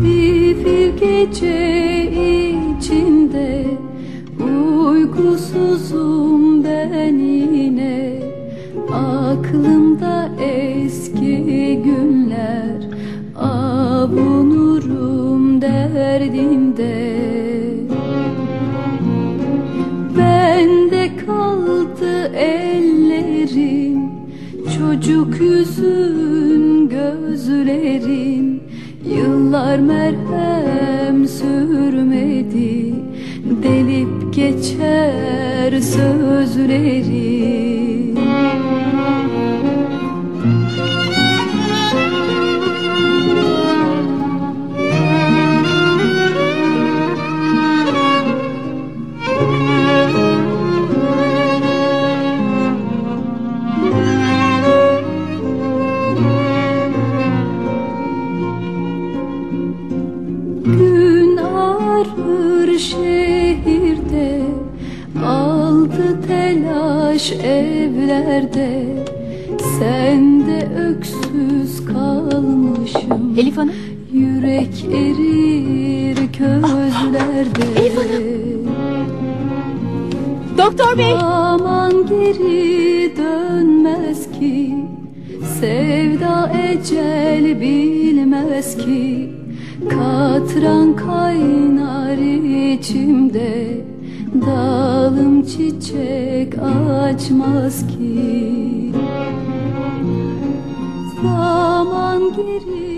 Zifir gece içinde Uykusuzum ben yine. Aklımda eski günler Avunurum derdinde. Bende kaldı ellerim Çocuk yüzün gözlerin Yıllar merhem sürmedi Delip geçer sözlerim ağrır şehirde Aldı telaş evlerde Sen de öksüz kalmışım Elif Hanım. Yürek erir közlerde Elif Hanım. Doktor bey. Aman geri dönmez ki Sevda ecel bilmez ki Katran kaynar var içimde Dalım çiçek açmaz ki. Zaman geri